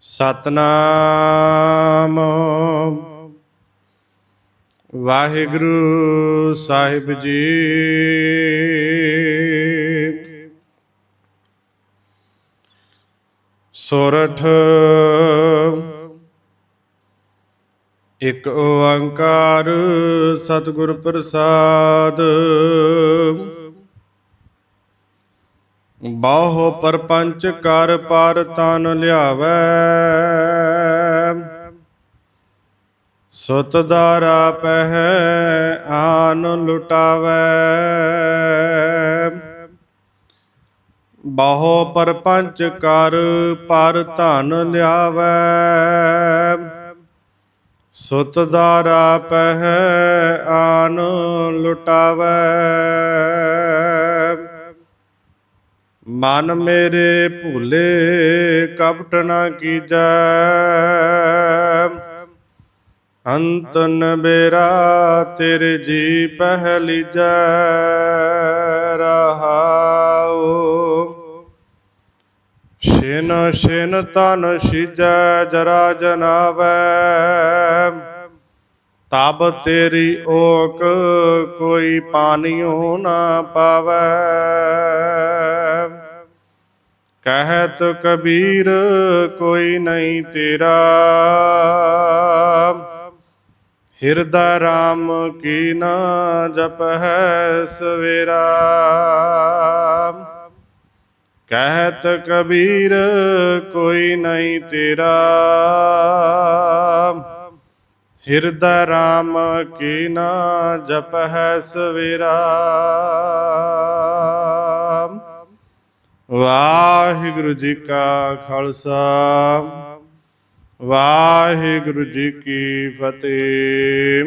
ਸਤਨਾਮ। ਵਾਹਿਗੁਰੂ ਸਾਹਿਬ ਜੀ। ਸੋਰਠ ਇਕ ਓੰਕਾਰ ਸਤਿਗੁਰ ਪ੍ਰਸਾਦ। ਬਾਹੋ ਪਰਪੰਚ ਕਰ ਪਰ ਤਨ ਲਿਆਵੈ। ਸਤਦਾਰਾ ਪਹਿ ਆਨ ਲੁਟਾਵੈ। ਬਾਹੋ ਪਰਪੰਚ ਕਰ ਪਰ ਧਨ ਲਿਆਵੈ। ਸਤਦਾਰਾ ਪਹਿ ਆਨ ਲੁਟਾਵੈ। ਮਨ ਮੇਰੇ ਭੂਲੇ, ਕਪਟ ਨਾ ਕੀਜੈ। ਅੰਤ ਬੇਰਾ ਤੇਰੇ ਜੀ ਪਹਿਲੀ ਜੈ ਰਹਾਉ। ਸ਼ਿਨ ਸ਼ਿਨ ਤਨ ਸਿਜੈ ਜਰਾ ਜਨਾਵੈ। ਤਬ ਤੇਰੀ ਓਕ ਕੋਈ ਪਾਨਿਓ ਨਾ ਪਾਵੈ। ਕਹਿਤ ਕਬੀਰ ਕੋਈ ਨਹੀਂ ਤੇਰਾ। ਹਿਰਦਾ ਰਾਮ ਕੀ ਨਾ ਜਪ ਹੈ ਸਵੇਰਾ। ਕਹਿਤ ਕਬੀਰ ਕੋਈ ਨਹੀਂ ਤੇਰਾ। ਹਿਰਦਾ ਰਾਮ ਕੀ ਨਾ ਜਪ ਹੈ ਸਵੇਰਾ। ਵਾਹਿਗੁਰੂ ਜੀ ਕਾ ਖਾਲਸਾ, ਵਾਹਿਗੁਰੂ ਜੀ ਕੀ ਫਤਿਹ।